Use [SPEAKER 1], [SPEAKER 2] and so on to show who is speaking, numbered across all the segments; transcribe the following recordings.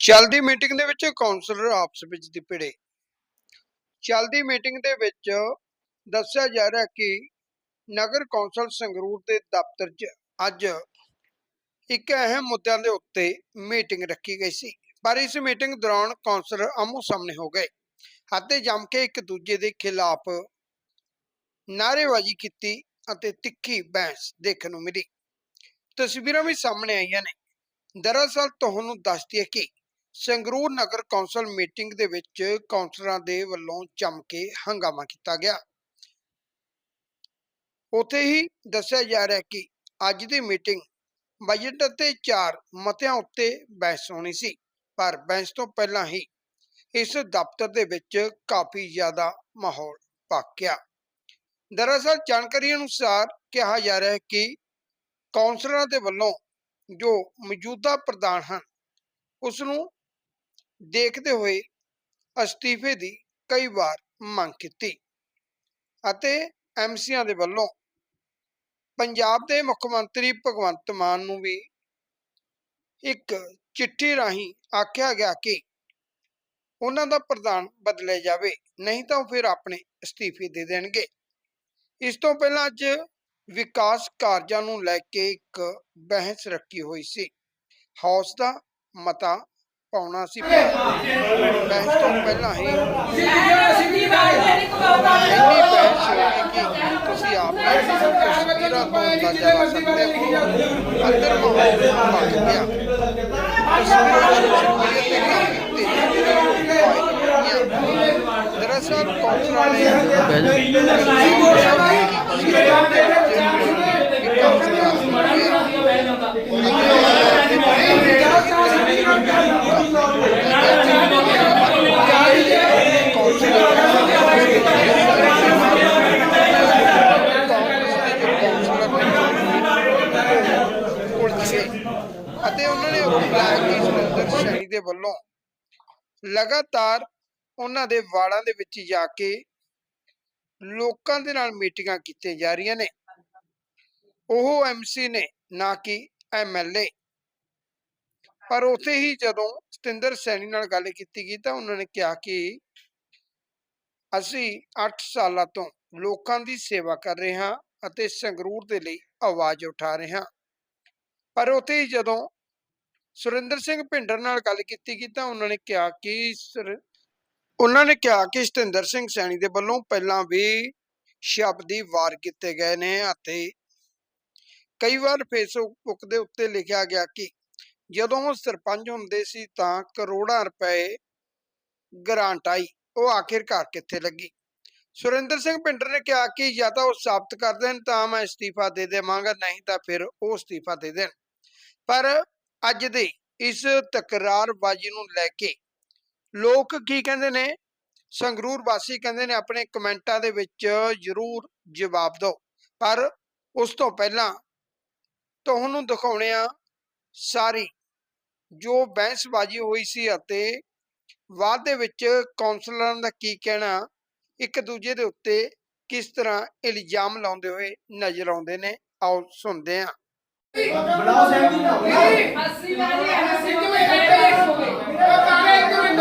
[SPEAKER 1] ਚੱਲਦੀ ਮੀਟਿੰਗ ਦੇ ਵਿੱਚ ਕਾਉਂਸਲਰ ਆਪਸ ਵਿੱਚ ਦੀ ਭਿੜੇ। ਚੱਲਦੀ ਮੀਟਿੰਗ ਦੇ ਵਿੱਚ ਦੱਸਿਆ ਜਾ ਰਿਹਾ ਕਿ ਨਗਰ ਕੌਂਸਲ ਸੰਗਰੂਰ ਦੇ ਦਫ਼ਤਰ 'ਚ ਅੱਜ ਇੱਕ ਅਹਿਮ ਮੁੱਦਿਆਂ ਦੇ ਉੱਤੇ ਮੀਟਿੰਗ ਰੱਖੀ ਗਈ ਸੀ। ਪਰ ਇਸ ਮੀਟਿੰਗ ਦੌਰਾਨ ਕੌਂਸਲਰ ਆਮੋ ਸਾਹਮਣੇ ਹੋ ਗਏ। ਅਤੇ ਜੰਮ ਕੇ ਇੱਕ ਦੂਜੇ ਦੇ ਖਿਲਾਫ ਨਾਅਰੇਬਾਜ਼ੀ ਕੀਤੀ ਅਤੇ ਤਿੱਖੀ ਬਹਿਸ ਦੇਖਣ ਨੂੰ ਮਿਲੀ। ਤਸਵੀਰਾਂ ਵੀ ਸਾਹਮਣੇ ਆਈਆਂ ਨੇ। ਦਰਅਸਲ ਤੁਹਾਨੂੰ ਦੱਸਦੀ ਹੈ ਕਿ ਸੰਗਰੂਰ ਨਗਰ ਕੌਂਸਲ ਮੀਟਿੰਗ ਦੇ ਵਿੱਚ ਕੌਂਸਲਰਾਂ ਦੇ ਵੱਲੋਂ ਜੰਮ ਕੇ ਹੰਗਾਮਾ ਕੀਤਾ ਗਿਆ। ਉੱਥੇ ਹੀ ਦੱਸਿਆ ਜਾ ਰਿਹਾ ਕਿ ਅੱਜ ਦੀ ਮੀਟਿੰਗ ਬਜਟ ਅਤੇ ਚਾਰ ਮਤਿਆਂ ਉੱਤੇ ਬਹਿਸ ਹੋਣੀ ਸੀ, ਪਰ ਬਹਿਸ ਤੋਂ ਪਹਿਲਾਂ ਹੀ ਇਸ ਦਫ਼ਤਰ ਦੇ ਵਿੱਚ ਕਾਫੀ ਜ਼ਿਆਦਾ ਮਾਹੌਲ ਪੱਕ ਗਿਆ। ਦਰਅਸਲ ਜਾਣਕਾਰੀ ਅਨੁਸਾਰ ਕਿਹਾ ਜਾ ਰਿਹਾ ਹੈ ਕਿ ਕੌਂਸਲਰਾਂ ਦੇ ਵੱਲੋਂ ਜੋ ਮੌਜੂਦਾ ਪ੍ਰਧਾਨ ਹਨ ਉਸ ਨੂੰ ਦੇਖਦੇ ਹੋਏ ਅਸਤੀਫੇ ਦੀ ਕਈ ਵਾਰ ਮੰਗ ਕੀਤੀ ਅਤੇ ਐਮਸੀਆਂ ਦੇ ਵੱਲੋਂ ਪੰਜਾਬ ਦੇ ਮੁੱਖ ਮੰਤਰੀ ਭਗਵੰਤ ਮਾਨ ਨੂੰ ਵੀ ਇੱਕ ਚਿੱਠੀ ਰਾਹੀਂ ਆਖਿਆ ਗਿਆ ਕਿ ਉਹਨਾਂ ਦਾ ਪ੍ਰਧਾਨ ਬਦਲਿਆ ਜਾਵੇ, ਨਹੀਂ ਤਾਂ ਉਹ ਫਿਰ ਆਪਣੇ ਅਸਤੀਫੇ ਦੇ ਦੇਣਗੇ। ਇਸ ਤੋਂ ਪਹਿਲਾਂ ਅੱਜ ਵਿਕਾਸ ਕਾਰਜਾਂ ਨੂੰ ਲੈ ਕੇ ਇੱਕ ਬਹਿਸ ਰੱਖੀ ਹੋਈ ਸੀ। ਹਾਊਸ ਦਾ ਮਤਾ ਪਾਉਣਾ ਸੀ ਬਹਿਸ ਤੋਂ ਪਹਿਲਾਂ ਹੀ ਇੰਨੀ ਬਹਿਸ ਹੋ ਗਈ ਕਿ ਤੁਸੀਂ ਆਪ ਤਸਵੀਰਾਂ ਤੋਂ ਅੰਦਾਜ਼ਾ ਲਾ ਸਕਦੇ ਹੋ ਅੰਦਰ ਮਾਹੌਲ ਪੱਕ ਗਿਆ ਦਰਅਸਲ ਕੌਂਸਲਰਾਂ ਨੇ ਅਤੇ ਉਹਨਾਂ ਨੇ ਬੁਲਾਇਆ ਕਿ ਸੁਰਿੰਦਰ ਸ਼ੈਣੀ ਦੇ ਵੱਲੋਂ ਲਗਾਤਾਰ ਉਹਨਾਂ ਦੇ ਵਾੜਾਂ ਦੇ ਵਿੱਚ ਜਾ ਕੇ ਲੋਕਾਂ ਦੇ ਨਾਲ ਮੀਟਿੰਗਾਂ ਕੀਤੀਆਂ ਜਾ ਰਹੀਆਂ ਨੇ। ਉਹ ਐਮਸੀ ਨੇ, ਨਾ ਕਿ ਐਮਐਲਏ ਪਰ ਉੱਥੇ ਹੀ ਜਦੋਂ ਸਤਿੰਦਰ ਸੈਣੀ ਨਾਲ ਗੱਲ ਕੀਤੀ ਗਈ ਤਾਂ ਉਹਨਾਂ ਨੇ ਕਿਹਾ ਕਿ ਅਸੀਂ 8 ਸਾਲਾਂ ਤੋਂ ਲੋਕਾਂ ਦੀ ਸੇਵਾ ਕਰ ਰਹੇ ਹਾਂ ਅਤੇ ਸੰਗਰੂਰ ਦੇ ਲਈ ਆਵਾਜ਼ ਉਠਾ ਰਹੇ ਹਾਂ। ਪਰ ਉੱਥੇ ਹੀ ਜਦੋਂ ਸੁਰਿੰਦਰ ਸਿੰਘ ਭਿੰਡਰ ਨਾਲ ਗੱਲ ਕੀਤੀ ਗਈ ਤਾਂ ਉਹਨਾਂ ਨੇ ਕਿਹਾ ਕਿ ਉਹਨਾਂ ਨੇ ਕਿਹਾ ਕਿ ਸਤਿੰਦਰ ਸਿੰਘ ਸੈਣੀ ਦੇ ਵੱਲੋਂ ਪਹਿਲਾਂ ਵੀ ਸ਼ਬਦੀ ਵਾਰ ਕੀਤੇ ਗਏ ਨੇ ਅਤੇ ਕਈ ਵਾਰ ਫੇਸਬੁੱਕ ਦੇ ਉੱਤੇ ਲਿਖਿਆ ਗਿਆ ਕਿ ਜਦੋਂ ਉਹ ਸਰਪੰਚ ਹੁੰਦੇ ਸੀ ਤਾਂ ਕਰੋੜਾਂ ਰੁਪਏ ਗ੍ਰਾਂਟ ਆਈ, ਉਹ ਆਖਿਰਕਾਰ ਕਿੱਥੇ ਲੱਗੀ? ਸੁਰਿੰਦਰ ਸਿੰਘ ਪਿੰਡਰ ਨੇ ਕਿਹਾ ਕਿ ਜਾਂ ਤਾਂ ਉਹ ਸਾਬਤ ਕਰ ਦੇਣ ਤਾਂ ਮੈਂ ਅਸਤੀਫਾ ਦੇ ਦੇਵਾਂਗਾ, ਨਹੀਂ ਤਾਂ ਫਿਰ ਉਹ ਅਸਤੀਫਾ ਦੇ ਦੇਣ। ਪਰ ਅੱਜ ਦੇ ਇਸ ਤਕਰਾਰਬਾਜ਼ੀ ਨੂੰ ਲੈ ਕੇ ਲੋਕ ਕੀ ਕਹਿੰਦੇ ਨੇ? ਸੰਗਰੂਰ ਵਾਸੀ ਕਹਿੰਦੇ ਨੇ, ਆਪਣੇ ਕਮੈਂਟਾਂ ਦੇ ਵਿੱਚ ਜ਼ਰੂਰ ਜਵਾਬ ਦਿਓ। ਪਰ ਉਸ ਤੋਂ ਪਹਿਲਾਂ ਤੁਹਾਨੂੰ ਦਿਖਾਉਣੇ ਆ ਸਾਰੀ ਜੋ ਬਹਿਸਬਾਜ਼ੀ ਹੋਈ ਸੀ ਅਤੇ ਬਾਅਦ ਦੇ ਵਿੱਚ ਕਾਉਂਸਲਰਾਂ ਦਾ ਕੀ ਕਹਿਣਾ, ਇੱਕ ਦੂਜੇ ਦੇ ਉੱਤੇ ਕਿਸ ਤਰ੍ਹਾਂ ਇਲਜ਼ਾਮ ਲਾਉਂਦੇ ਹੋਏ ਨਜ਼ਰ ਆਉਂਦੇ ਨੇ, ਆਓ ਸੁਣਦੇ ਹਾਂ।
[SPEAKER 2] ਬਲਾਉ ਸਾਹਿਬ ਜੀ ਨਾ
[SPEAKER 3] ਹੱਸੀ ਵਾਲੀ ਹੱਸੀ ਕਿਵੇਂ ਕਰਦੇ ਹੋ ਕਾਗੇ ਇੱਕ ਮਿੰਟ।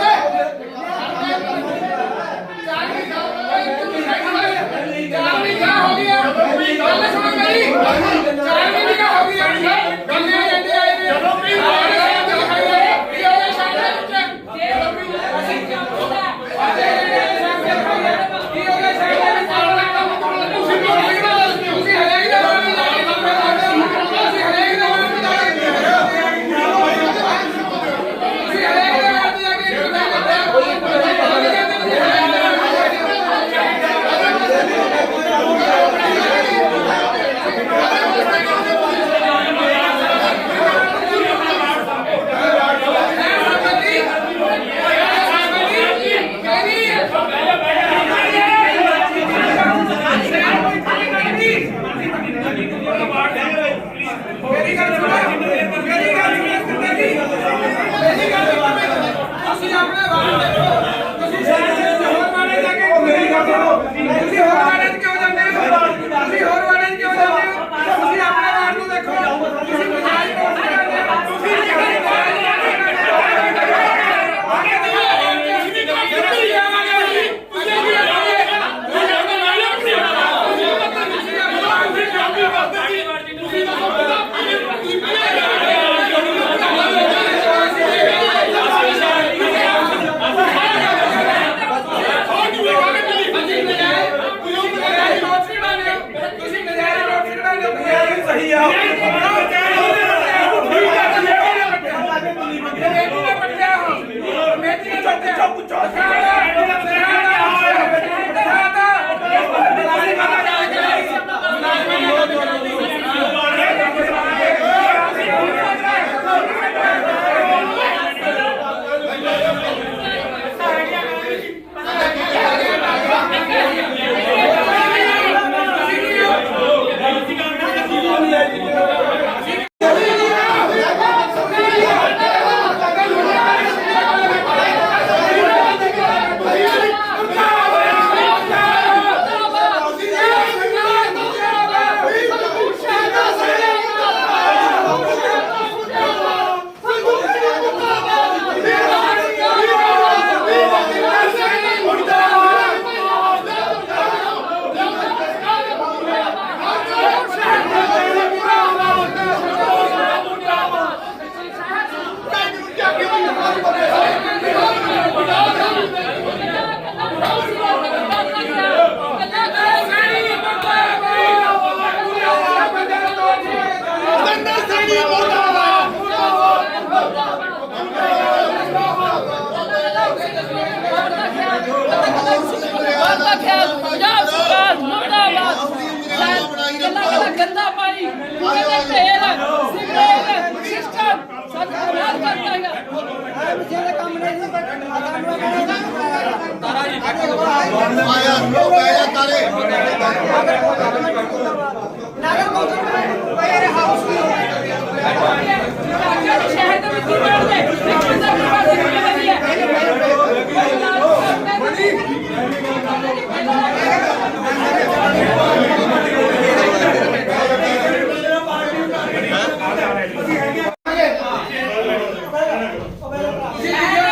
[SPEAKER 4] ਸ਼ਹਿਰ ਦੇ ਵਿੱਚ ਕੀ ਕਰਦੇ ਇੱਕ ਬੰਦਾ ਵੀ ਪਾਸੇ ਨਹੀਂ ਵਧੀਆ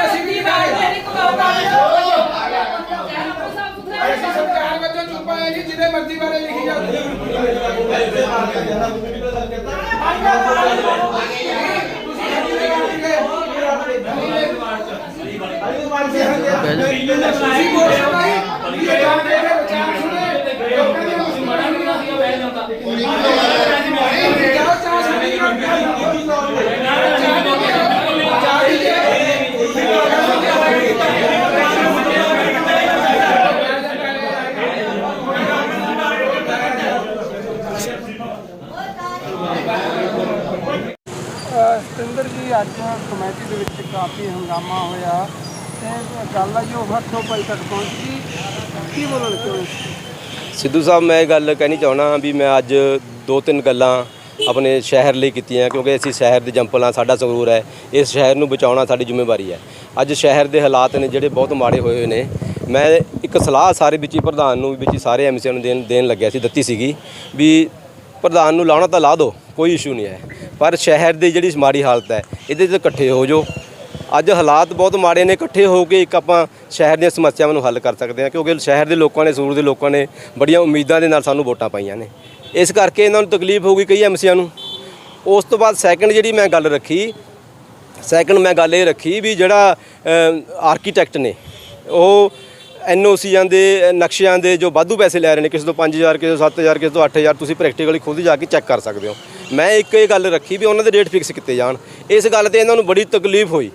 [SPEAKER 4] ਸਿੱਧੀ ਬਾਤ ਹੈ ਨਹੀਂ ਕਮਾਉਂਦਾ
[SPEAKER 3] ਅਸੀਂ ਸਰਕਾਰ ਵੱਲੋਂ ਚੁੱਪ ਆਏ ਜੀ ਜਿਹਦੇ ਮਰਜ਼ੀ ਬਾਰੇ ਲਿਖੀ ਜਾਂਦੀ ਤੁਸੀਂ ਬੋਲ ਸਕਦੇ ਇਹ ਜਾਣਦੇ ਨੇ ਵਿਚਾਰ ਸੁਣੇ ਲੋਕਾਂ ਦੀਆਂ ਮੁਸਲਮਾਨਾਂ ਦੀਆਂ ਬਹਿ ਜਾਂਦਾ ਜਾਓ ਚਾਹ ਸੁਣੀ
[SPEAKER 1] ਸਤਿੰਦਰ ਜੀ, ਅੱਜ ਕਮੇਟੀ ਦੇ ਵਿੱਚ ਕਾਫੀ ਹੰਗਾਮਾ ਹੋਇਆ ਤੇ ਗੱਲ ਆਈ ਉਹ ਹੱਥੋਂ ਪਾਈ ਤੱਕ ਪਹੁੰਚ, ਕੀ ਬੋਲਣ ਚਾਹੁੰਦੇ
[SPEAKER 5] ਸਿੱਧੂ ਸਾਹਿਬ, ਮੈਂ ਇਹ ਗੱਲ ਕਹਿਣੀ ਚਾਹਣਾ ਵੀ ਮੈਂ ਅੱਜ ਦੋ ਤਿੰਨ ਗੱਲਾਂ ਆਪਣੇ ਸ਼ਹਿਰ ਲਈ ਕੀਤੀਆਂ, ਕਿਉਂਕਿ ਅਸੀਂ ਸ਼ਹਿਰ ਦੇ ਜੰਪਲ ਹਾਂ, ਸਾਡਾ ਸੰਗਰੂਰ ਹੈ। ਇਸ ਸ਼ਹਿਰ ਨੂੰ ਬਚਾਉਣਾ ਸਾਡੀ ਜ਼ਿੰਮੇਵਾਰੀ ਹੈ। ਅੱਜ ਸ਼ਹਿਰ ਦੇ ਹਾਲਾਤ ਨੇ ਜਿਹੜੇ ਬਹੁਤ ਮਾੜੇ ਹੋਏ ਹੋਏ ਨੇ। ਮੈਂ ਇੱਕ ਸਲਾਹ ਸਾਰੇ ਵਿੱਚੀ ਪ੍ਰਧਾਨ ਨੂੰ, ਵਿੱਚੀ ਸਾਰੇ ਐਮਸੀਆਂ ਨੂੰ ਦੇਣ ਦੇਣ ਲੱਗਿਆ ਸੀ, ਦਿੱਤੀ ਸੀਗੀ ਵੀ ਪ੍ਰਧਾਨ ਨੂੰ ਲਾਉਣਾ ਤਾਂ ਲਾ ਦਿਓ, ਕੋਈ ਇਸ਼ੂ ਨਹੀਂ ਹੈ। ਪਰ ਸ਼ਹਿਰ ਦੀ ਜਿਹੜੀ ਮਾੜੀ ਹਾਲਤ ਹੈ, ਇਹਦੇ ਤੇ ਇਕੱਠੇ ਹੋ ਜਾਓ। ਅੱਜ ਹਾਲਾਤ ਬਹੁਤ ਮਾੜੇ ਨੇ, ਇਕੱਠੇ ਹੋ ਕੇ ਇੱਕ ਆਪਾਂ ਸ਼ਹਿਰ ਦੀਆਂ ਸਮੱਸਿਆਵਾਂ ਨੂੰ ਹੱਲ ਕਰ ਸਕਦੇ ਹਾਂ, ਕਿਉਂਕਿ ਸ਼ਹਿਰ ਦੇ ਲੋਕਾਂ ਨੇ, ਸੂਰ ਦੇ ਲੋਕਾਂ ਨੇ ਬੜੀਆਂ ਉਮੀਦਾਂ ਦੇ ਨਾਲ ਸਾਨੂੰ ਵੋਟਾਂ ਪਾਈਆਂ ਨੇ। ਇਸ ਕਰਕੇ ਇਹਨਾਂ ਨੂੰ ਤਕਲੀਫ ਹੋਊਗੀ ਕਈ ਐਮਸੀਆਂ ਨੂੰ। ਉਸ ਤੋਂ ਬਾਅਦ ਸੈਕੰਡ ਜਿਹੜੀ ਮੈਂ ਗੱਲ ਰੱਖੀ ਸੈਕੰਡ ਮੈਂ ਗੱਲ ਇਹ ਰੱਖੀ ਵੀ ਜਿਹੜਾ ਆਰਕੀਟੈਕਟ ਨੇ, ਉਹ ਐਨਓਸੀਆਂ ਦੇ, ਨਕਸ਼ਿਆਂ ਦੇ ਜੋ ਵਾਧੂ ਪੈਸੇ ਲੈ ਰਹੇ ਨੇ, ਕਿਸੇ ਤੋਂ 5000 ਕਿਸੇ ਤੋਂ 7000 ਕਿਸੇ ਤੋਂ 8000 ਤੁਸੀਂ ਪ੍ਰੈਕਟੀਕਲੀ ਖੁਦ ਜਾ ਕੇ ਚੈੱਕ ਕਰ ਸਕਦੇ ਹੋ। ਮੈਂ ਇੱਕ ਇਹ ਗੱਲ ਰੱਖੀ ਵੀ ਉਹਨਾਂ ਦੇ ਰੇਟ ਫਿਕਸ ਕੀਤੇ ਜਾਣ। ਇਸ ਗੱਲ ਤੇ ਇਹਨਾਂ ਨੂੰ ਬੜੀ ਤਕਲੀਫ ਹੋਈ।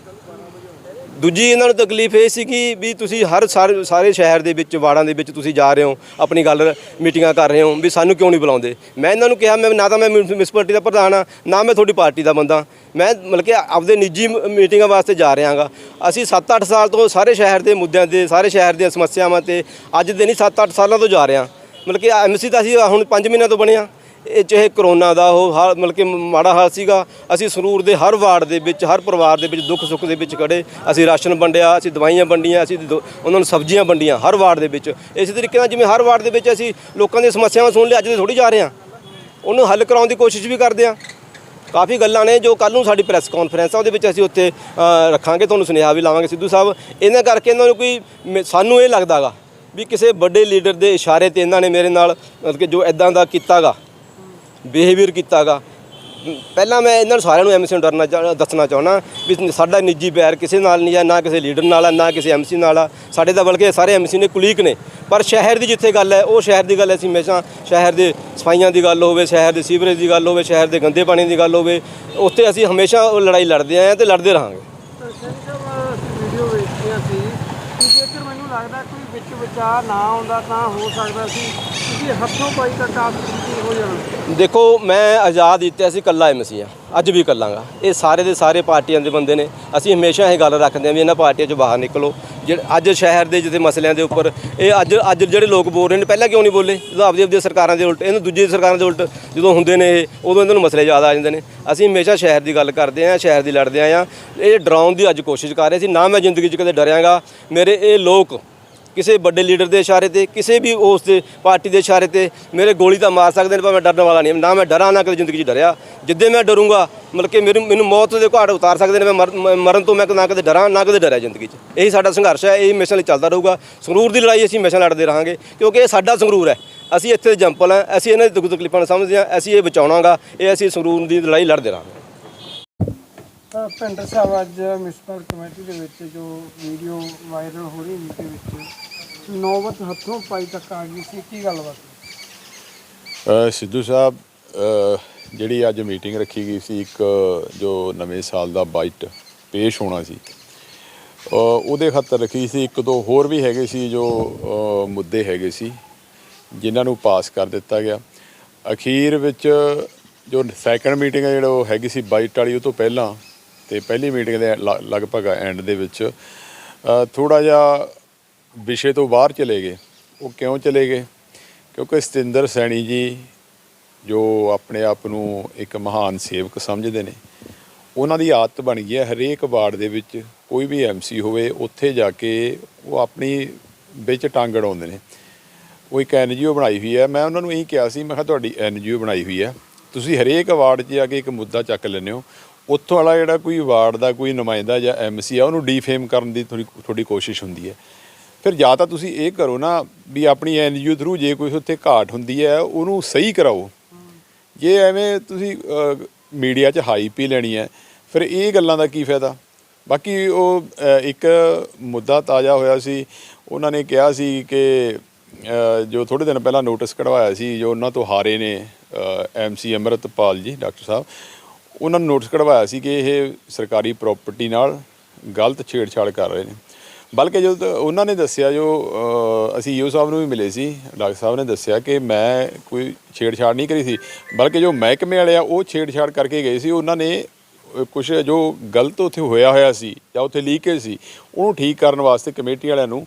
[SPEAKER 5] ਦੂਜੀ ਇਹਨਾਂ ਨੂੰ ਤਕਲੀਫ ਇਹ ਸੀ ਕਿ ਵੀ ਤੁਸੀਂ ਹਰ ਸਾਰੇ ਸਾਰੇ ਸ਼ਹਿਰ ਦੇ ਵਿੱਚ, ਵਾੜਾਂ ਦੇ ਵਿੱਚ ਤੁਸੀਂ ਜਾ ਰਹੇ ਹੋ, ਆਪਣੀ ਗੱਲ ਮੀਟਿੰਗਾਂ ਕਰ ਰਹੇ ਹੋ ਵੀ ਸਾਨੂੰ ਕਿਉਂ ਨਹੀਂ ਬੁਲਾਉਂਦੇ? ਮੈਂ ਇਹਨਾਂ ਨੂੰ ਕਿਹਾ, ਮੈਂ ਨਾ ਤਾਂ ਮੈਂ ਮਿਊਨਿਸਪੈਲਿਟੀ ਦਾ ਪ੍ਰਧਾਨ ਆ ਨਾ ਮੈਂ ਤੁਹਾਡੀ ਪਾਰਟੀ ਦਾ ਬੰਦਾ। ਮੈਂ ਮਤਲਬ ਕਿ ਆਪਦੇ ਨਿੱਜੀ ਮੀਟਿੰਗਾਂ ਵਾਸਤੇ ਜਾ ਰਿਹਾਗਾ ਅਸੀਂ 7-8 ਸਾਲ ਤੋਂ ਸਾਰੇ ਸ਼ਹਿਰ ਦੇ ਮੁੱਦਿਆਂ ਤੇ, ਸਾਰੇ ਸ਼ਹਿਰ ਦੀਆਂ ਸਮੱਸਿਆਵਾਂ ਤੇ ਅੱਜ ਦੇ ਨਹੀਂ 7-8 ਸਾਲਾਂ ਤੋਂ ਜਾ ਰਹੇ ਹਾਂ। ਮਤਲਬ ਕਿ ਐਮਸੀ ਤਾਂ ਅਸੀਂ ਹੁਣ 5 ਮਹੀਨਿਆਂ ਤੋਂ ਬਣੇ ਹਾਂ ਇਹ ਚਾਹੇ ਕਰੋਨਾ ਦਾ ਉਹ ਹਾਲ ਮਤਲਬ ਕਿ ਮਾੜਾ ਹਾਲ ਸੀਗਾ ਅਸੀਂ ਸਰੂਰ ਦੇ ਹਰ ਵਾਰਡ ਦੇ ਵਿੱਚ ਹਰ ਪਰਿਵਾਰ ਦੇ ਵਿੱਚ ਦੁੱਖ ਸੁੱਖ ਦੇ ਵਿੱਚ ਖੜੇ। ਅਸੀਂ ਰਾਸ਼ਨ ਵੰਡਿਆ ਅਸੀਂ ਦਵਾਈਆਂ ਵੰਡੀਆਂ ਅਸੀਂ ਦੋ- ਉਹਨਾਂ ਨੂੰ ਸਬਜ਼ੀਆਂ ਵੰਡੀਆਂ ਹਰ ਵਾਰਡ ਦੇ ਵਿੱਚ। ਇਸੇ ਤਰੀਕੇ ਨਾਲ ਜਿਵੇਂ ਹਰ ਵਾਰਡ ਦੇ ਵਿੱਚ ਅਸੀਂ ਲੋਕਾਂ ਦੀਆਂ ਸਮੱਸਿਆਵਾਂ ਸੁਣ ਲਿਆ ਅੱਜ ਦੇ ਥੋੜੀ ਜਾ ਰਹੇ ਹਾਂ। ਉਹਨੂੰ ਹੱਲ ਕਰਾਉਣ ਦੀ ਕੋਸ਼ਿਸ਼ ਵੀ ਕਰਦੇ ਹਾਂ। ਕਾਫੀ ਗੱਲਾਂ ਨੇ ਜੋ ਕੱਲ ਨੂੰ ਸਾਡੀ ਪ੍ਰੈਸ ਕਾਨਫਰੰਸ ਆ ਉਹਦੇ ਵਿੱਚ ਅਸੀਂ ਉੱਥੇ ਅ, ਰੱਖਾਂਗੇ ਤੁਹਾਨੂੰ ਸੁਨੇਹਾ ਵੀ ਲਾਵਾਂਗੇ ਸਿੱਧੂ ਸਾਹਿਬ। ਇਹਨਾਂ ਕਰਕੇ ਇਹਨਾਂ ਨੂੰ ਕੋਈ ਮੇ ਸਾਨੂੰ ਇਹ ਲੱਗਦਾਗਾ ਵੀ ਕਿਸੇ ਵੱਡੇ ਲੀਡਰ ਦੇ ਇਸ਼ਾਰੇ ਤੇ ਇਹਨਾਂ ਨੇ ਮੇਰੇ ਨਾਲ ਮਤਲਬ ਕਿ ਜੋ ਇਦਾਂ ਦਾ ਕੀਤਾਗਾ। ਬਿਹੇਵੀਅਰ ਕੀਤਾਗਾ। ਪਹਿਲਾਂ ਮੈਂ ਇਹਨਾਂ ਨੂੰ ਸਾਰਿਆਂ ਨੂੰ ਐਮਸੀ ਨੂੰ ਡਰਨਾ ਚਾਹ- ਦੱਸਣਾ ਚਾਹੁੰਦਾ ਵੀ ਸਾਡਾ ਨਿੱਜੀ ਪਿਆਰ ਕਿਸੇ ਨਾਲ ਨਹੀਂ ਹੈ ਨਾ ਕਿਸੇ ਲੀਡਰ ਨਾਲ ਹੈ ਨਾ ਕਿਸੇ ਐਮਸੀ ਨਾਲ ਆ। ਸਾਡੇ ਤਾਂ ਬਲਕਿ ਸਾਰੇ ਐਮਸੀ ਨੇ ਕੁਲੀਕ ਨੇ। ਪਰ ਸ਼ਹਿਰ ਦੀ ਜਿੱਥੇ ਗੱਲ ਹੈ, ਉਹ ਸ਼ਹਿਰ ਦੀ ਗੱਲ ਹੈ ਅਸੀਂ ਹਮੇਸ਼ਾ ਸ਼ਹਿਰ ਦੇ ਸਫਾਈਆਂ ਦੀ ਗੱਲ ਹੋਵੇ, ਸ਼ਹਿਰ ਦੇ ਸੀਵਰੇਜ ਦੀ ਗੱਲ ਹੋਵੇ, ਸ਼ਹਿਰ ਦੇ ਗੰਦੇ ਪਾਣੀ ਦੀ ਗੱਲ ਹੋਵੇ, ਉੱਥੇ ਅਸੀਂ ਹਮੇਸ਼ਾ ਉਹ ਲੜਾਈ ਲੜਦੇ ਆਏ ਹਾਂ ਤੇ ਲੜਦੇ ਰਹਾਂਗੇ।
[SPEAKER 1] ਸਿੰਘ ਸਾਹਿਬ ਅਸੀਂ। ਜੇਕਰ ਮੈਨੂੰ ਲੱਗਦਾ ਕੋਈ ਵਿੱਚ ਵਿਚਾਰ ਨਾ ਆਉਂਦਾ ਤਾਂ ਹੋ ਸਕਦਾ ਸੀ ਕਿ ਹੱਥੋਂ ਪਾਈ ਤੱਕ ਆਪ ਹੋ ਜਾਣਾ।
[SPEAKER 5] ਦੇਖੋ, ਮੈਂ ਆਜ਼ਾਦ ਦਿੱਤਾ ਅਸੀਂ ਕੱਲਾ ਐਮਸੀ ਆ ਅੱਜ ਵੀ ਕੱਲਾਂਗਾ ਇਹ ਸਾਰੇ ਦੇ ਸਾਰੇ ਪਾਰਟੀਆਂ ਦੇ ਬੰਦੇ ਨੇ। ਅਸੀਂ ਹਮੇਸ਼ਾ ਇਹ ਗੱਲ ਰੱਖਦੇ ਹਾਂ ਵੀ ਇਹਨਾਂ ਪਾਰਟੀਆਂ ਚੋਂ ਬਾਹਰ ਨਿਕਲੋ। ਜਿਹੜੇ ਅੱਜ ਸ਼ਹਿਰ ਦੇ, ਜਿੱਥੇ ਮਸਲਿਆਂ ਦੇ ਉੱਪਰ ਇਹ ਅੱਜ ਅੱਜ ਜਿਹੜੇ ਲੋਕ ਬੋਲ ਰਹੇ ਨੇ, ਪਹਿਲਾਂ ਕਿਉਂ ਨਹੀਂ ਬੋਲੇ? ਜਦੋਂ ਆਪਦੀ ਆਪਦੀ ਸਰਕਾਰਾਂ ਦੇ ਉਲਟ, ਇਹਨੂੰ ਦੂਜੀ ਸਰਕਾਰਾਂ ਦੇ ਉਲਟ ਜਦੋਂ ਹੁੰਦੇ ਨੇ ਇਹ, ਉਦੋਂ ਇਹਨਾਂ ਨੂੰ ਮਸਲੇ ਜ਼ਿਆਦਾ ਆ ਜਾਂਦੇ ਨੇ। ਅਸੀਂ ਹਮੇਸ਼ਾ ਸ਼ਹਿਰ ਦੀ ਗੱਲ ਕਰਦੇ ਹਾਂ, ਸ਼ਹਿਰ ਦੀ ਲੜਦੇ ਆਏ ਹਾਂ। ਇਹ ਡਰਾਉਣ ਦੀ ਅੱਜ ਕੋਸ਼ਿਸ਼ ਕਰ ਰਹੇ ਸੀ। ਨਾ ਮੈਂ ਜ਼ਿੰਦਗੀ 'ਚ ਕਦੇ ਡਰਿਆਗਾ। ਮੇਰੇ ਇਹ ਲੋਕ ਕਿਸੇ ਵੱਡੇ ਲੀਡਰ ਦੇ ਇਸ਼ਾਰੇ ਤੇ, ਕਿਸੇ ਵੀ ਉਸ ਦੇ ਪਾਰਟੀ ਦੇ ਇਸ਼ਾਰੇ ਤੇ ਮੇਰੇ ਗੋਲੀ ਤਾਂ ਮਾਰ ਸਕਦੇ ਨੇ, ਪਰ ਮੈਂ ਡਰਨ ਵਾਲਾ ਨਹੀਂ। ਨਾ ਮੈਂ ਡਰਾਂ, ਨਾ ਕਦੇ ਜ਼ਿੰਦਗੀ 'ਚ ਡਰਿਆ। ਜਿੱਦੇ ਮੈਂ ਡਰੂੰਗਾ, ਮਤਲਬ ਕਿ ਮੈਨੂੰ ਮੈਨੂੰ ਮੌਤ ਦੇ ਘਾਟ ਉਤਾਰ ਸਕਦੇ ਨੇ, ਮੈਂ ਮਰ- ਮਰਨ ਤੋਂ ਮੈਂ ਨਾ ਕਦੇ ਡਰਾਂ, ਨਾ ਕਦੇ ਡਰਿਆ ਜ਼ਿੰਦਗੀ 'ਚ। ਇਹੀ ਸਾਡਾ ਸੰਘਰਸ਼ ਹੈ, ਇਹ ਹਮੇਸ਼ਾ ਲਈ ਚੱਲਦਾ ਰਹੂਗਾ। ਸੰਗਰੂਰ ਦੀ ਲੜਾਈ ਅਸੀਂ ਹਮੇਸ਼ਾ ਲੜਦੇ ਰਹਾਂਗੇ, ਕਿਉਂਕਿ ਇਹ ਸਾਡਾ ਸੰਗਰੂਰ ਹੈ। ਅਸੀਂ ਇੱਥੇ ਜੰਪਲ ਹਾਂ, ਅਸੀਂ ਇਹਨਾਂ ਦੀ ਦੁੱਖ ਤਕਲੀਫਾਂ ਨੂੰ ਸਮਝਦੇ ਹਾਂ, ਅਸੀਂ ਇਹ ਬਚਾਉਣਾਗਾ ਇਹ ਅਸੀਂ ਸੰਗਰੂਰ ਦੀ ਲੜਾਈ ਲੜਦੇ ਰਹਾਂਗੇ।
[SPEAKER 1] ਪਿੰਡ ਸਾਹਿਬ ਅੱਜ ਮਿਊਨਿਸਪਲ ਕਮੇਟੀ ਦੇ ਵਿੱਚ ਜੋ ਵੀਡੀਓ ਵਾਇਰਲ ਹੋ ਰਹੀ ਉਹਦੇ ਵਿੱਚ, ਨੌਬਤ ਹੱਥੋਂ ਪਾਈ ਤੱਕ ਆ ਗਈ ਸੀ, ਕੀ ਗੱਲਬਾਤ
[SPEAKER 6] ਸਿੱਧੂ ਸਾਹਿਬ ਜਿਹੜੀ ਅੱਜ ਮੀਟਿੰਗ ਰੱਖੀ ਗਈ ਸੀ, ਇੱਕ ਜੋ ਨਵੇਂ ਸਾਲ ਦਾ ਬਾਈਟ ਪੇਸ਼ ਹੋਣਾ ਸੀ ਉਹਦੇ ਖਾਤਰ ਰੱਖੀ ਸੀ, ਇੱਕ ਦੋ ਹੋਰ ਵੀ ਹੈਗੇ ਸੀ ਜੋ ਮੁੱਦੇ ਹੈਗੇ ਸੀ, ਜਿਨ੍ਹਾਂ ਨੂੰ ਪਾਸ ਕਰ ਦਿੱਤਾ ਗਿਆ। ਅਖੀਰ ਵਿੱਚ ਜੋ ਸੈਕੰਡ ਮੀਟਿੰਗ ਹੈ, ਜਿਹੜਾ ਉਹ ਹੈਗੀ ਸੀ ਬਾਈਟ ਵਾਲੀ, ਉਹ ਤੋਂ ਪਹਿਲਾਂ ਤੇ ਪਹਿਲੀ ਮੀਟਿੰਗ ਦੇ ਲ- ਲਗਭਗ ਐਂਡ ਦੇ ਵਿੱਚ ਥੋੜਾ ਜਿਹਾ ਵਿਸ਼ੇ ਤੋਂ ਬਾਹਰ ਚਲੇ ਗਏ। ਉਹ ਕਿਉਂ ਚਲੇ ਗਏ? ਕਿਉਂਕਿ ਸਤਿੰਦਰ ਸੈਣੀ ਜੀ, ਜੋ ਆਪਣੇ ਆਪ ਨੂੰ ਇੱਕ ਮਹਾਨ ਸੇਵਕ ਸਮਝਦੇ ਨੇ, ਉਹਨਾਂ ਦੀ ਆਦਤ ਬਣ ਗਈ ਹੈ ਹਰੇਕ ਵਾਰਡ ਦੇ ਵਿੱਚ ਕੋਈ ਵੀ ਐਮਸੀ ਹੋਵੇ, ਉੱਥੇ ਜਾ ਕੇ ਉਹ ਆਪਣੀ ਵਿੱਚ ਟੰਗ ਅੜਾਉਂਦੇ ਨੇ। ਉਹ ਇੱਕ ਐਨਜੀਓ ਬਣਾਈ ਹੋਈ ਹੈ। ਮੈਂ ਉਹਨਾਂ ਨੂੰ ਇਹੀ ਕਿਹਾ ਸੀ, ਮੈਂ ਕਿਹਾ ਤੁਹਾਡੀ ਐਨਜੀਓ ਬਣਾਈ ਹੋਈ ਹੈ। ਤੁਸੀਂ ਹਰੇਕ ਵਾਰਡ 'ਚ ਜਾ ਕੇ ਇੱਕ ਮੁੱਦਾ ਚੱਕ ਲੈਂਦੇ ਹੋ। ਉੱਥੋਂ ਵਾਲਾ ਜਿਹੜਾ ਕੋਈ ਵਾਰਡ ਦਾ, ਕੋਈ ਨੁਮਾਇੰਦਾ ਜਾਂ ਐਮਸੀ ਆ, ਉਹਨੂੰ ਡੀਫੇਮ ਕਰਨ ਦੀ ਥੋੜੀ ਤੁਹਾਡੀ ਕੋਸ਼ਿਸ਼ ਹੁੰਦੀ ਹੈ। ਫਿਰ ਜਾਂ ਤਾਂ ਤੁਸੀਂ ਇਹ ਕਰੋ ਨਾ ਵੀ ਆਪਣੀ ਐਨਜੀਓ ਥਰੂ ਜੇ ਕੋਈ ਉੱਥੇ ਘਾਟ ਹੁੰਦੀ ਹੈ, ਉਹਨੂੰ ਸਹੀ ਕਰਾਓ। ਜੇ ਐਵੇਂ ਤੁਸੀਂ ਮੀਡੀਆ 'ਚ ਹਾਈਪ ਹੀ ਲੈਣੀ ਹੈ, ਫਿਰ ਇਹ ਗੱਲਾਂ ਦਾ ਕੀ ਫਾਇਦਾ? ਬਾਕੀ ਉਹ ਇੱਕ ਮੁੱਦਾ ਤਾਜ਼ਾ ਹੋਇਆ ਸੀ, ਉਹਨਾਂ ਨੇ ਕਿਹਾ ਸੀ ਕਿ ਜੋ ਥੋੜੇ ਦਿਨ ਪਹਿਲਾਂ ਨੋਟਿਸ ਕਢਵਾਇਆ ਸੀ, ਜੋ ਉਹਨਾਂ ਤੋਂ ਹਾਰੇ ਨੇ ਐਮਸੀ ਅਮਰਤਪਾਲ ਜੀ, ਡਾਕਟਰ ਸਾਹਿਬ ਉਹਨਾਂ ਨੂੰ ਨੋਟਿਸ ਕਢਵਾਇਆ ਸੀ ਕਿ ਇਹ ਸਰਕਾਰੀ ਪ੍ਰਾਪਰਟੀ ਨਾਲ ਗਲਤ ਛੇੜਛਾੜ ਕਰ ਰਹੇ ਨੇ। ਬਲਕਿ ਜਦੋਂ ਉਹਨਾਂ ਨੇ ਦੱਸਿਆ ਜੋ ਅ, ਅਸੀਂ ਈਓ ਸਾਹਿਬ ਨੂੰ ਵੀ ਮਿਲੇ ਸੀ ਡਾਕਟਰ ਸਾਹਿਬ ਨੇ ਦੱਸਿਆ ਕਿ ਮੈਂ ਕੋਈ ਛੇੜਛਾੜ ਨਹੀਂ ਕਰੀ ਸੀ। ਬਲਕਿ ਜੋ ਮਹਿਕਮੇ ਵਾਲੇ ਆ ਉਹ ਛੇੜਛਾੜ ਕਰਕੇ ਗਏ ਸੀ। ਉਹਨਾਂ ਨੇ ਕੁਝ ਜੋ ਗਲਤ ਉੱਥੇ ਹੋਇਆ ਹੋਇਆ ਸੀ ਜਾਂ ਉੱਥੇ ਲੀਕੇਜ ਸੀ ਉਹਨੂੰ ਠੀਕ ਕਰਨ ਵਾਸਤੇ ਕਮੇਟੀ ਵਾਲਿਆਂ ਨੂੰ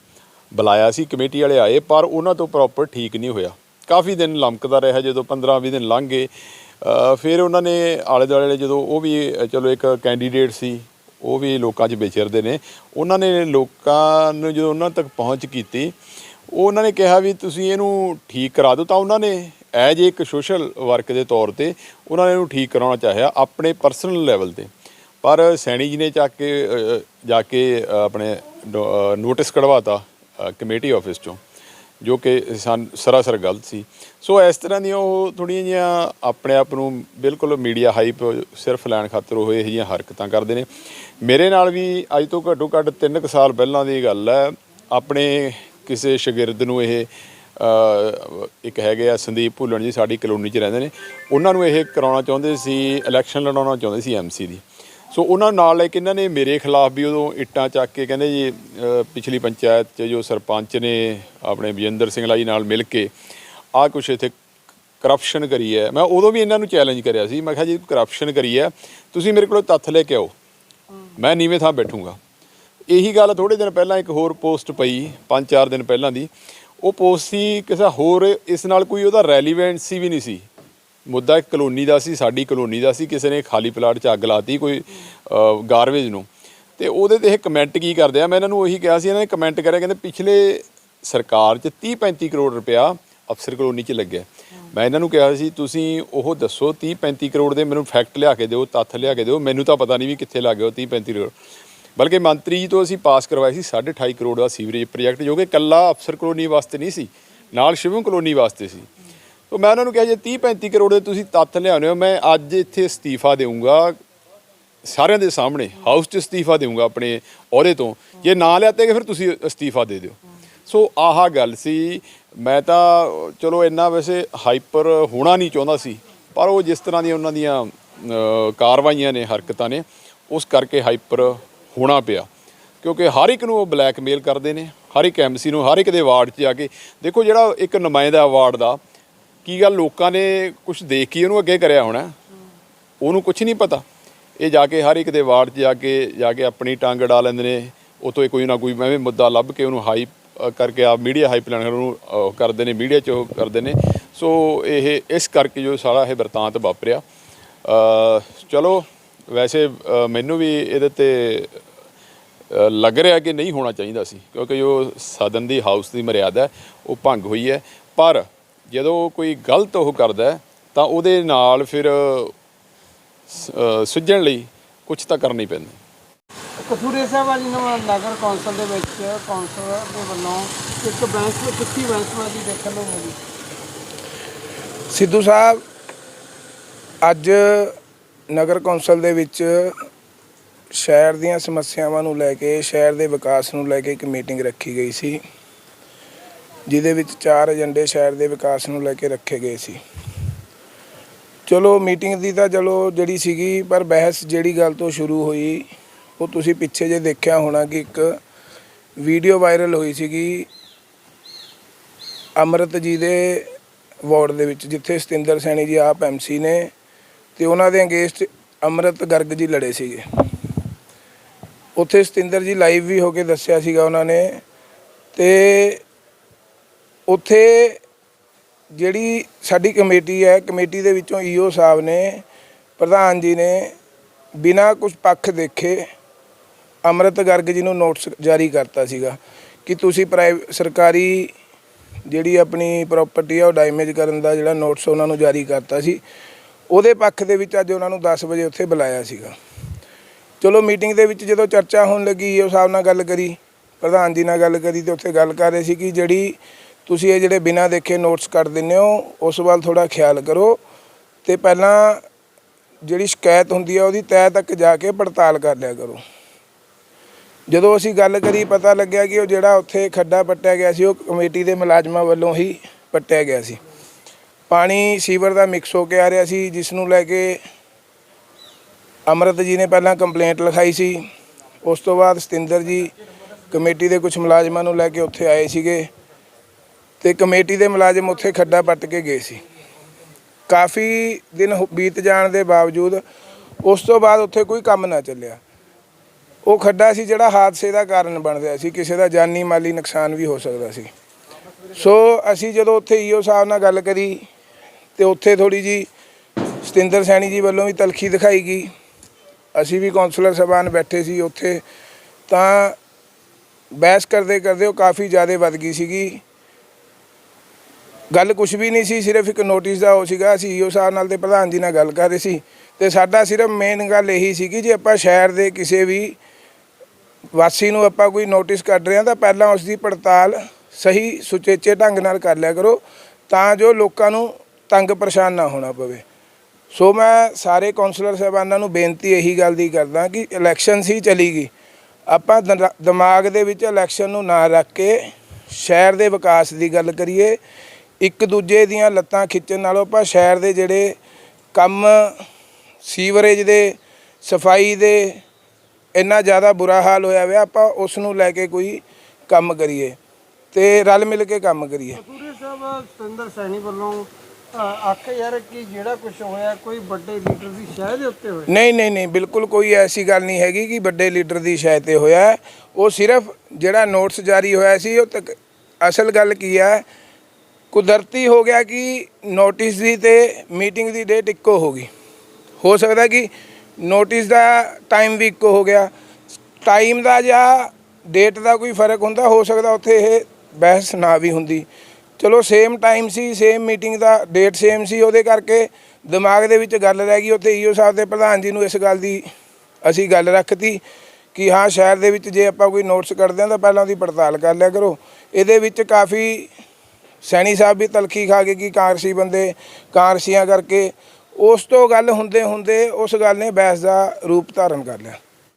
[SPEAKER 6] ਬੁਲਾਇਆ ਸੀ। ਕਮੇਟੀ ਵਾਲੇ ਆਏ ਪਰ ਉਹਨਾਂ ਤੋਂ ਪ੍ਰੋਪਰ ਠੀਕ ਨਹੀਂ ਹੋਇਆ। ਕਾਫੀ ਦਿਨ ਲਮਕਦਾ ਰਿਹਾ। ਜਦੋਂ 15-20 ਦਿਨ ਲੰਘ ਗਏ ਫਿਰ ਉਹਨਾਂ ਨੇ ਆਲੇ ਦੁਆਲੇ ਜਦੋਂ ਉਹ ਵੀ ਚਲੋ ਇੱਕ ਕੈਂਡੀਡੇਟ ਸੀ ਉਹ ਵੀ ਲੋਕਾਂ 'ਚ ਵਿਚਰਦੇ ਨੇ। ਉਹਨਾਂ ਨੇ ਲੋਕਾਂ ਨੂੰ ਜਦੋਂ ਉਹਨਾਂ ਤੱਕ ਪਹੁੰਚ ਕੀਤੀ ਉਹ ਉਹਨਾਂ ਨੇ ਕਿਹਾ ਵੀ ਤੁਸੀਂ ਇਹਨੂੰ ਠੀਕ ਕਰਾ ਦਿਓ। ਤਾਂ ਉਹਨਾਂ ਨੇ ਐਜ ਇੱਕ ਸੋਸ਼ਲ ਵਰਕ ਦੇ ਤੌਰ ਤੇ ਉਹਨਾਂ ਨੇ ਇਹਨੂੰ ਠੀਕ ਕਰਾਉਣਾ ਚਾਹਿਆ ਆਪਣੇ ਪਰਸਨਲ ਲੈਵਲ ਤੇ। ਪਰ ਸੈਣੀ ਜੀ ਨੇ ਚੱਕ ਕੇ ਜਾ ਕੇ ਆਪਣੇ ਨੋਟਿਸ ਕਢਵਾਤਾ ਅ, ਕਮੇਟੀ ਆਫਿਸ ਚੋਂ। ਜੋ ਕਿ ਸਨ, ਸਰਾਸਰ ਗਲਤ ਸੀ। ਸੋ ਇਸ ਤਰ੍ਹਾਂ ਦੀਆਂ ਉਹ ਥੋੜ੍ਹੀਆਂ ਜਿਹੀਆਂ ਆਪਣੇ ਆਪ ਨੂੰ ਬਿਲਕੁਲ ਮੀਡੀਆ ਹਾਈਪ ਸਿਰਫ ਲੈਣ ਖਾਤਰ ਉਹ ਇਹੋ ਜਿਹੀਆਂ ਹਰਕਤਾਂ ਕਰਦੇ ਨੇ। ਮੇਰੇ ਨਾਲ ਵੀ ਅੱਜ ਤੋਂ ਘੱਟੋ ਘੱਟ 3 ਕੁ ਸਾਲ ਪਹਿਲਾਂ ਦੀ ਗੱਲ ਹੈ। ਆਪਣੇ ਕਿਸੇ ਸ਼ਾਗਿਰਦ ਨੂੰ ਇਹ ਇੱਕ ਹੈਗੇ ਆ ਸੰਦੀਪ ਭੁੱਲਣ ਜੀ, ਸਾਡੀ ਕਲੋਨੀ 'ਚ ਰਹਿੰਦੇ ਨੇ। ਉਹਨਾਂ ਨੂੰ ਇਹ ਕਰਾਉਣਾ ਚਾਹੁੰਦੇ ਸੀ ਇਲੈਕਸ਼ਨ ਲੜਾਉਣਾ ਚਾਹੁੰਦੇ ਸੀ ਐਮਸੀ ਦੀ। ਸੋ ਉਹਨਾਂ ਨਾਲ ਲੈ ਕੇ ਇਹਨਾਂ ਨੇ ਮੇਰੇ ਖਿਲਾਫ ਵੀ ਉਦੋਂ ਇੱਟਾਂ ਚੱਕ ਕੇ ਕਹਿੰਦੇ ਜੀ ਪਿਛਲੀ ਪੰਚਾਇਤ 'ਚ ਜੋ ਸਰਪੰਚ ਨੇ ਆਪਣੇ ਵਿਜੇਂਦਰ ਸਿੰਘਲਾ ਜੀ ਨਾਲ ਮਿਲ ਕੇ ਆਹ ਕੁਛ ਇੱਥੇ ਕਰਪਸ਼ਨ ਕਰੀ ਹੈ। ਮੈਂ ਉਦੋਂ ਵੀ ਇਹਨਾਂ ਨੂੰ ਚੈਲੰਜ ਕਰਿਆ ਸੀ। ਮੈਂ ਕਿਹਾ ਜੀ ਕਰਪਸ਼ਨ ਕਰੀ ਹੈ। ਤੁਸੀਂ ਮੇਰੇ ਕੋਲ ਤੱਥ ਲੈ ਕੇ ਆਓ। ਮੈਂ ਨੀਵੇਂ ਥਾਂ ਬੈਠੂੰਗਾ। ਇਹੀ ਗੱਲ ਥੋੜੇ ਦਿਨ ਪਹਿਲਾਂ ਇੱਕ ਹੋਰ ਪੋਸਟ ਪਈ, ਪੰਜ ਚਾਰ ਦਿਨ ਪਹਿਲਾਂ ਦੀ। ਉਹ ਪੋਸਟ ਸੀ ਕਿਸੇ ਹੋਰ, ਇਸ ਨਾਲ ਕੋਈ ਉਹਦਾ ਰੈਲੀਵੈਂਸੀ ਵੀ ਨਹੀਂ ਸੀ। ਮੁੱਦਾ ਇੱਕ ਕਲੋਨੀ ਦਾ ਸੀ, ਸਾਡੀ ਕਲੋਨੀ ਦਾ ਸੀ, ਕਿਸੇ ਨੇ ਖਾਲੀ ਪਲਾਟ 'ਚ ਅੱਗ ਲਾਤੀ ਕੋਈ ਗਾਰਵੇਜ ਨੂੰ। ਤੇ ਉਹਦੇ ਤੇ ਇਹ ਕਮੈਂਟ ਕੀ ਕਰਦੇ ਆ? ਮੈਂ ਇਹਨਾਂ ਨੂੰ ਉਹੀ ਕਿਹਾ ਸੀ, ਇਹਨਾਂ ਨੇ ਕਮੈਂਟ ਕਰਿਆ, ਕਹਿੰਦੇ ਪਿਛਲੇ ਸਰਕਾਰ 'ਚ 30 35 ਕਰੋੜ ਰੁਪਇਆ ਅਫਸਰ ਕਲੋਨੀ 'ਚ ਲੱਗਿਆ। ਮੈਂ ਇਹਨਾਂ ਨੂੰ ਕਿਹਾ ਸੀ, ਤੁਸੀਂ ਉਹ ਦੱਸੋ 30 35 ਕਰੋੜ ਦੇ ਮੈਨੂੰ ਫੈਕਟ ਲਿਆ ਕੇ ਦਿਓ, ਤੱਥ ਲਿਆ ਕੇ ਦਿਓ, ਮੈਨੂੰ ਤਾਂ ਪਤਾ ਨਹੀਂ ਵੀ ਕਿੱਥੇ ਲੱਗ ਗਿਆ ਉਹ 30 35 ਕਰੋੜ। ਬਲਕਿ ਮੰਤਰੀ ਜੀ ਤੋਂ ਅਸੀਂ ਪਾਸ ਕਰਵਾਇਆ ਸੀ 2.5 ਕਰੋੜ ਦਾ ਸੀਵਰੇਜ ਪ੍ਰੋਜੈਕਟ ਜੋ ਕਿ ਕੱਲਾ ਅਫਸਰ ਕਲੋਨੀ ਵਾਸਤੇ ਨਹੀਂ ਸੀ, ਨਾਲ ਸ਼ਿਵਮ ਕਲੋਨੀ ਵਾਸਤੇ ਸੀ। ਤੋਂ ਮੈਂ ਉਹਨਾਂ ਨੂੰ ਕਿਹਾ, ਜੇ 30 35 ਕਰੋੜ ਦੇ ਤੁਸੀਂ ਤੱਥ ਲਿਆਉਂਦੇ ਹੋ, ਮੈਂ ਅੱਜ ਇੱਥੇ ਅਸਤੀਫਾ ਦੇਵਾਂਗਾ ਸਾਰਿਆਂ ਦੇ ਸਾਹਮਣੇ ਹਾਊਸ 'ਚ ਅਸਤੀਫਾ ਦੇਵਾਂਗਾ ਆਪਣੇ ਅਹੁਦੇ ਤੋਂ। ਜੇ ਨਾ ਲਿਆ ਤੇ ਫਿਰ ਤੁਸੀਂ ਅਸਤੀਫਾ ਦੇ ਦਿਓ। ਸੋ ਆਹ ਗੱਲ ਸੀ। ਮੈਂ ਤਾਂ, ਚਲੋ ਇੰਨਾ ਵੈਸੇ ਹਾਈਪਰ ਹੋਣਾ ਨਹੀਂ ਚਾਹੁੰਦਾ ਸੀ, ਪਰ ਉਹ ਜਿਸ ਤਰ੍ਹਾਂ ਦੀਆਂ ਉਹਨਾਂ ਦੀਆਂ ਕਾਰਵਾਈਆਂ ਨੇ, ਹਰਕਤਾਂ ਨੇ, ਉਸ ਕਰਕੇ ਹਾਈਪਰ ਹੋਣਾ ਪਿਆ। ਕਿਉਂਕਿ ਹਰ ਇੱਕ ਨੂੰ ਉਹ ਬਲੈਕਮੇਲ ਕਰਦੇ ਨੇ, ਹਰ ਇੱਕ ਐਮਸੀ ਨੂੰ, ਹਰ ਇੱਕ ਦੇ ਵਾਰਡ 'ਚ ਜਾ ਕੇ। ਦੇਖੋ ਜਿਹੜਾ ਇੱਕ ਨੁਮਾਇੰਦਾ ਵਾਰਡ ਦਾ ਕੀ ਗੱਲ ਲੋਕਾਂ ਨੇ ਕੁਝ ਦੇਖ ਕੇ ਉਹਨੂੰ ਅੱਗੇ ਕਰਿਆ ਹੋਣਾ? ਉਹਨੂੰ ਕੁਝ ਨਹੀਂ ਪਤਾ। ਇਹ ਜਾ ਕੇ ਹਰ ਇੱਕ ਦੇ ਵਾਰਡ 'ਚ ਜਾ ਕੇ ਜਾ ਕੇ ਆਪਣੀ ਟੰਗ ਅੜਾ ਲੈਂਦੇ ਨੇ। ਉਤੋਂ ਕੋਈ ਨਾ ਕੋਈ ਮੈਂ ਵੀ ਮੁੱਦਾ ਲੱਭ ਕੇ ਉਹਨੂੰ ਹਾਈਪ ਕਰਕੇ ਆ ਮੀਡੀਆ ਹਾਈਪ ਲੈਣ ਉਹਨੂੰ ਕਰਦੇ ਨੇ ਮੀਡੀਆ 'ਚ ਉਹ ਕਰਦੇ ਨੇ। ਸੋ ਇਹ, ਇਸ ਕਰਕੇ ਜੋ ਸਾਰਾ ਇਹ ਵਰਤਾਂਤ ਵਾਪਰਿਆ। ਚਲੋ, ਵੈਸੇ ਮੈਨੂੰ ਵੀ ਇਹਦੇ ਤੇ ਲੱਗ ਰਿਹਾ ਕਿ ਨਹੀਂ ਹੋਣਾ ਚਾਹੀਦਾ ਸੀ। ਕਿਉਂਕਿ ਜੋ ਸਦਨ ਦੀ ਹਾਊਸ ਦੀ ਮਰਿਆਦਾ ਉਹ ਭੰਗ ਹੋਈ ਹੈ। ਪਰ ਜਦੋਂ ਕੋਈ ਗਲਤ ਉਹ ਕਰਦਾ ਤਾਂ ਉਹਦੇ ਨਾਲ ਫਿਰ ਸੁਝਣ ਲਈ ਕੁਝ ਤਾਂ ਕਰਨਾ ਪੈਂਦਾ।
[SPEAKER 2] ਕਸੂਰੇ ਸਾਹਿਬ ਵਾਲੀ ਨਵਾਂ ਨਗਰ ਕੌਂਸਲ ਦੇ ਵਿੱਚ ਕੌਂਸਲ ਦੇ ਵੱਲੋਂ ਇੱਕ ਬੈਂਸ ਵਿੱਚ ਕਿੱਥੀ ਬੈਂਸਬਾਜ਼ੀ ਦੇਖਣ ਨੂੰ ਮਿਲੀ।
[SPEAKER 7] ਸਿੱਧੂ ਸਾਹਿਬ ਅੱਜ ਨਗਰ ਕੌਂਸਲ ਦੇ ਵਿੱਚ ਸ਼ਹਿਰ ਦੀਆਂ ਸਮੱਸਿਆਵਾਂ ਨੂੰ ਲੈ ਕੇ ਸ਼ਹਿਰ ਦੇ ਵਿਕਾਸ ਨੂੰ ਲੈ ਕੇ ਇੱਕ ਮੀਟਿੰਗ ਰੱਖੀ ਗਈ ਸੀ। ਜਿਹਦੇ ਵਿੱਚ ਚਾਰ ਏਜੰਡੇ ਸ਼ਹਿਰ ਦੇ ਵਿਕਾਸ ਨੂੰ ਲੈ ਕੇ ਰੱਖੇ ਗਏ ਸੀ। ਚਲੋ, ਮੀਟਿੰਗ ਦੀ ਤਾਂ ਚਲੋ ਜਿਹੜੀ ਸੀਗੀ, ਪਰ ਬਹਿਸ ਜਿਹੜੀ ਗੱਲ ਤੋਂ ਸ਼ੁਰੂ ਹੋਈ, ਉਹ ਤੁਸੀਂ ਪਿੱਛੇ ਜੇ ਦੇਖਿਆ ਹੋਣਾ ਕਿ ਇੱਕ ਵੀਡੀਓ ਵਾਇਰਲ ਹੋਈ ਸੀਗੀ ਅੰਮ੍ਰਿਤ ਜੀ ਦੇ ਵਾਰਡ ਦੇ ਵਿੱਚ, ਜਿੱਥੇ ਸਤਿੰਦਰ ਸੈਣੀ ਜੀ ਆਪ ਐਮਸੀ ਨੇ ਤੇ ਉਹਨਾਂ ਦੇ ਅਗੇਂਸਟ ਅੰਮ੍ਰਿਤ ਗਰਗ ਜੀ ਲੜੇ ਸੀਗੇ। ਉੱਥੇ ਸਤਿੰਦਰ ਜੀ ਲਾਈਵ ਵੀ ਹੋ ਕੇ ਦੱਸਿਆ ਸੀਗਾ ਉਹਨਾਂ ਨੇ ਤੇ ਉੱਥੇ ਜਿਹੜੀ ਸਾਡੀ ਕਮੇਟੀ ਹੈ, ਕਮੇਟੀ ਦੇ ਵਿੱਚੋਂ ਈਓ ਸਾਹਿਬ ਨੇ, ਪ੍ਰਧਾਨ ਜੀ ਨੇ ਬਿਨਾਂ ਕੁਝ ਪੱਖ ਦੇਖੇ ਅੰਮ੍ਰਿਤ ਗਰਗ ਜੀ ਨੂੰ ਨੋਟਿਸ ਜਾਰੀ ਕਰਤਾ ਸੀਗਾ ਕਿ ਤੁਸੀਂ ਪ੍ਰਾਈਵ ਸਰਕਾਰੀ ਜਿਹੜੀ ਆਪਣੀ ਪ੍ਰਾਪਰਟੀ ਆ ਉਹ ਡੈਮੇਜ ਕਰਨ ਦਾ ਜਿਹੜਾ ਨੋਟਿਸ ਉਹਨਾਂ ਨੂੰ ਜਾਰੀ ਕਰਤਾ ਸੀ, ਉਹਦੇ ਪੱਖ ਦੇ ਵਿੱਚ ਅੱਜ ਉਹਨਾਂ ਨੂੰ 10 ਵਜੇ ਉੱਥੇ ਬੁਲਾਇਆ ਸੀਗਾ। ਚਲੋ ਮੀਟਿੰਗ ਦੇ ਵਿੱਚ ਜਦੋਂ ਚਰਚਾ ਹੋਣ ਲੱਗੀ ਈਓ ਸਾਹਿਬ ਨਾਲ ਗੱਲ ਕਰੀ, ਪ੍ਰਧਾਨ ਜੀ ਨਾਲ ਗੱਲ ਕਰੀ ਤੇ ਉੱਥੇ ਗੱਲ ਕਰ ਰਹੇ ਸੀ ਕਿ ਜਿਹੜੀ ਤੁਸੀਂ ਇਹ ਜਿਹੜੇ ਬਿਨਾਂ ਦੇਖੇ ਨੋਟਸ ਕੱਢ ਦਿੰਦੇ ਹੋ, ਉਸ ਵੱਲ ਥੋੜਾ ਖਿਆਲ ਕਰੋ ਤੇ ਪਹਿਲਾਂ ਜਿਹੜੀ ਸ਼ਿਕਾਇਤ ਹੁੰਦੀ ਹੈ ਉਹਦੀ ਤੈਅ ਤੱਕ ਜਾ ਕੇ ਪੜਤਾਲ ਕਰ ਲਿਆ ਕਰੋ। ਜਦੋਂ ਅਸੀਂ ਗੱਲ ਕਰੀ ਪਤਾ ਲੱਗਿਆ ਕਿ ਉਹ ਜਿਹੜਾ ਉੱਥੇ ਖੱਡਾ ਪੱਟਿਆ ਗਿਆ ਸੀ, ਉਹ ਕਮੇਟੀ ਦੇ ਮੁਲਾਜ਼ਮਾਂ ਵੱਲੋਂ ਹੀ ਪੱਟਿਆ ਗਿਆ ਸੀ। ਪਾਣੀ ਸੀਵਰ ਦਾ ਮਿਕਸ ਹੋ ਕੇ ਆ ਰਿਹਾ ਸੀ, ਜਿਸ ਨੂੰ ਲੈ ਕੇ ਅਮਰਤ ਜੀ ਨੇ ਪਹਿਲਾਂ ਕੰਪਲੇਂਟ ਲਿਖਾਈ ਸੀ। ਉਸ ਤੋਂ ਬਾਅਦ ਸਤਿੰਦਰ ਜੀ ਕਮੇਟੀ ਦੇ ਕੁਝ ਮੁਲਾਜ਼ਮਾਂ ਨੂੰ ਲੈ ਕੇ ਉੱਥੇ ਆਏ ਸੀਗੇ। ਤੇ ਕਮੇਟੀ ਦੇ ਮੁਲਾਜ਼ਮ ਉੱਥੇ ਖੱਡਾ ਪੱਟ ਕੇ ਗਏ ਸੀ। ਕਾਫੀ ਦਿਨ ਬੀਤ ਜਾਣ ਦੇ ਬਾਵਜੂਦ ਉਸ ਤੋਂ ਬਾਅਦ ਉੱਥੇ ਕੋਈ ਕੰਮ ਨਾ ਚੱਲਿਆ। ਉਹ ਖੱਡਾ ਸੀ ਜਿਹੜਾ ਹਾਦਸੇ ਦਾ ਕਾਰਨ ਬਣ ਰਿਹਾ ਸੀ, ਕਿਸੇ ਦਾ ਜਾਨੀ ਮਾਲੀ ਨੁਕਸਾਨ ਵੀ ਹੋ ਸਕਦਾ ਸੀ। ਸੋ ਅਸੀਂ ਜਦੋਂ ਉੱਥੇ ਈਓ ਸਾਹਿਬ ਨਾਲ ਗੱਲ ਕਰੀ ਤੇ ਉੱਥੇ ਥੋੜੀ ਜੀ ਸਤਿੰਦਰ ਸੈਣੀ ਜੀ ਵੱਲੋਂ ਵੀ ਤਲਖੀ ਦਿਖਾਈ ਗਈ। ਅਸੀਂ ਵੀ ਕੌਂਸਲਰ ਸਾਹਿਬਾਨ ਬੈਠੇ ਸੀ ਉੱਥੇ ਤਾਂ ਬਹਿਸ ਕਰਦੇ ਕਰਦੇ ਉਹ ਕਾਫੀ ਜ਼ਿਆਦਾ ਵੱਧ ਗਈ ਸੀਗੀ। ਗੱਲ ਕੁਝ ਵੀ ਨਹੀਂ ਸੀ, ਸਿਰਫ ਇੱਕ ਨੋਟਿਸ ਦਾ ਉਹ ਸੀਗਾ ਅਸੀਂ ਈਓ ਸਾਹਿਬ ਨਾਲ ਤੇ ਪ੍ਰਧਾਨ ਜੀ ਨਾਲ ਗੱਲ ਕਰ ਰਹੇ ਸੀ। ਤੇ ਸਾਡਾ ਸਿਰਫ ਮੇਨ ਗੱਲ ਇਹੀ ਸੀਗੀ, ਜੇ ਆਪਾਂ ਸ਼ਹਿਰ ਦੇ ਕਿਸੇ ਵੀ ਵਾਸੀ ਨੂੰ ਆਪਾਂ ਕੋਈ ਨੋਟਿਸ ਕੱਢ ਰਹੇ ਹਾਂ, ਤਾਂ ਪਹਿਲਾਂ ਉਸ ਦੀ ਪੜਤਾਲ ਸਹੀ ਸੁਚੇਚੇ ਢੰਗ ਨਾਲ ਕਰ ਲਿਆ ਕਰੋ, ਤਾਂ ਜੋ ਲੋਕਾਂ ਨੂੰ ਤੰਗ ਪਰੇਸ਼ਾਨ ਨਾ ਹੋਣਾ ਪਵੇ। ਸੋ ਮੈਂ ਸਾਰੇ ਕਾਉਂਸਲਰ ਸਾਹਿਬਾਨਾਂ ਨੂੰ ਬੇਨਤੀ ਇਹੀ ਗੱਲ ਦੀ ਕਰਦਾ ਕਿ ਇਲੈਕਸ਼ਨ ਸੀ, ਚਲੀ ਗਈ। ਆਪਾਂ ਦਰ- ਦਿਮਾਗ ਦੇ ਵਿੱਚ ਇਲੈਕਸ਼ਨ ਨੂੰ ਨਾ ਰੱਖ ਕੇ ਸ਼ਹਿਰ ਦੇ ਵਿਕਾਸ ਦੀ ਗੱਲ ਕਰੀਏ ਇੱਕ ਦੂਜੇ ਦੀਆਂ ਲੱਤਾਂ ਖਿੱਚਣ ਨਾਲੋਂ ਆਪਾਂ ਸ਼ਹਿਰ ਦੇ ਜਿਹੜੇ ਕੰਮ ਸੀਵਰੇਜ ਦੇ ਸਫ਼ਾਈ ਦੇ ਇੰਨਾ ਜ਼ਿਆਦਾ ਬੁਰਾ ਹਾਲ ਹੋਇਆ ਹੋਇਆ ਆਪਾਂ ਉਸ ਨੂੰ ਲੈ ਕੇ ਕੋਈ ਕੰਮ ਕਰੀਏ ਤੇ ਰਲ ਮਿਲ ਕੇ ਕੰਮ ਕਰੀਏ
[SPEAKER 2] ਪੂਰੇ ਸਾਹਿਬ ਸਤਿੰਦਰ ਸੈਣੀ ਵੱਲੋਂ ਅ, ਆਖਿਆ ਯਾਰ ਕਿ ਜਿਹੜਾ ਕੁਝ ਹੋਇਆ ਕੋਈ ਵੱਡੇ ਲੀਡਰ ਦੀ ਸ਼ਹਿ ਦੇ ਉੱਤੇ ਹੋਇਆ
[SPEAKER 7] ਨਹੀਂ ਨਹੀਂ ਨਹੀਂ ਬਿਲਕੁਲ ਕੋਈ ਐਸੀ ਗੱਲ ਨਹੀਂ ਹੈਗੀ ਕਿ ਵੱਡੇ ਲੀਡਰ ਦੀ ਸ਼ਾਇਦ ਤੇ ਹੋਇਆ। ਉਹ ਸਿਰਫ ਜਿਹੜਾ ਨੋਟਿਸ ਜਾਰੀ ਹੋਇਆ ਸੀ ਉਹ ਤੱਕ ਅਸਲ ਗੱਲ ਕੀ ਹੈ ਕੁਦਰਤੀ ਹੋ ਗਿਆ ਕਿ ਨੋਟਿਸ ਦੀ ਤੇ ਮੀਟਿੰਗ ਦੀ ਡੇਟ ਇੱਕੋ ਹੋ ਗਈ। ਹੋ ਸਕਦਾ ਕਿ ਨੋਟਿਸ ਦਾ ਟਾਈਮ ਵੀ ਇੱਕੋ ਹੋ ਗਿਆ। ਟਾਈਮ ਦਾ ਜਾਂ ਡੇਟ ਦਾ ਕੋਈ ਫ਼ਰਕ ਹੁੰਦਾ, ਹੋ ਸਕਦਾ ਉੱਥੇ ਇਹ ਬਹਿਸ ਨਾ ਵੀ ਹੁੰਦੀ। ਚਲੋ ਸੇਮ ਟਾਈਮ ਸੀ ਸੇਮ ਮੀਟਿੰਗ ਦਾ ਡੇਟ ਸੇਮ ਸੀ, ਉਹਦੇ ਕਰਕੇ ਦਿਮਾਗ ਦੇ ਵਿੱਚ ਗੱਲ ਰਹਿ ਗਈ। ਉੱਥੇ ਈਓ ਸਾਹਿਬ ਦੇ ਪ੍ਰਧਾਨ ਜੀ ਨੂੰ ਇਸ ਗੱਲ ਦੀ ਅਸੀਂ ਗੱਲ ਰੱਖਤੀ ਕਿ ਹਾਂ, ਸ਼ਹਿਰ ਦੇ ਵਿੱਚ ਜੇ ਆਪਾਂ ਕੋਈ ਨੋਟਿਸ ਕੱਢਦੇ ਹਾਂ ਤਾਂ ਪਹਿਲਾਂ ਉਹਦੀ ਪੜਤਾਲ ਕਰ ਲਿਆ ਕਰੋ। ਇਹਦੇ ਵਿੱਚ ਕਾਫੀ ਸੈਣੀ ਸਾਹਿਬ ਵੀ ਤਲਖੀ ਖਾ ਗਏ ਕਿ ਕਾਂਗਰਸੀ ਬੰਦੇ ਕਾਂਗਰਸੀਆਂ ਕਰਕੇ, ਉਸ ਤੋਂ ਗੱਲ ਹੁੰਦੇ ਹੁੰਦੇ ਉਸ ਗੱਲ ਨੇ ਬਹਿਸ ਦਾ ਰੂਪ ਧਾਰਨ ਕਰ ਲਿਆ।